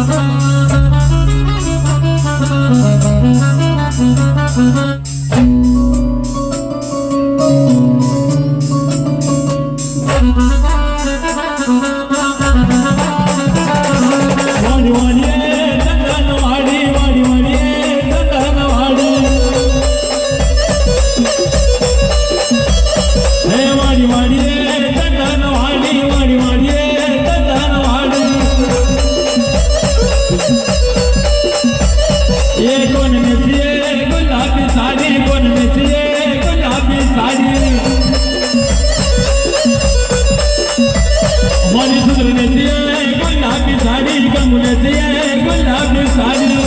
oh, की साड़ी गुलाब की sari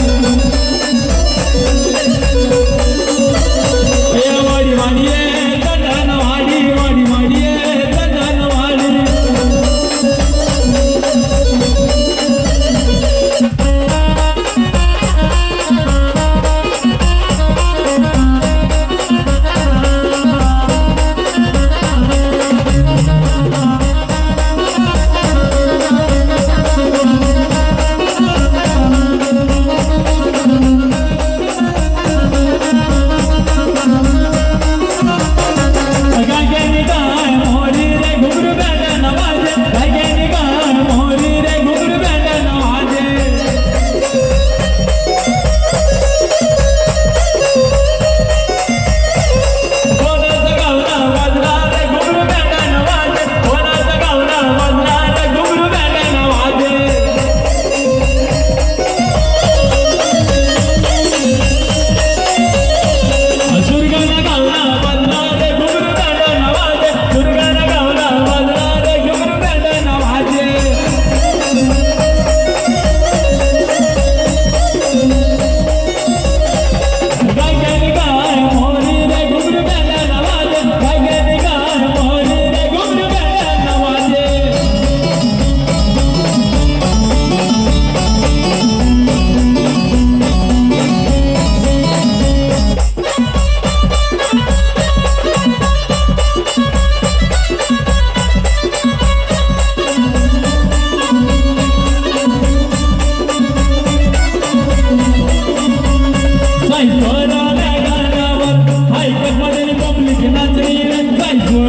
bike वडिल कम निश्चित नजरी नाही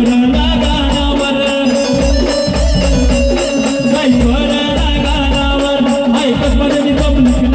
बाइक गाड आवडला बाइक डाटा घर बाइक वडिली कम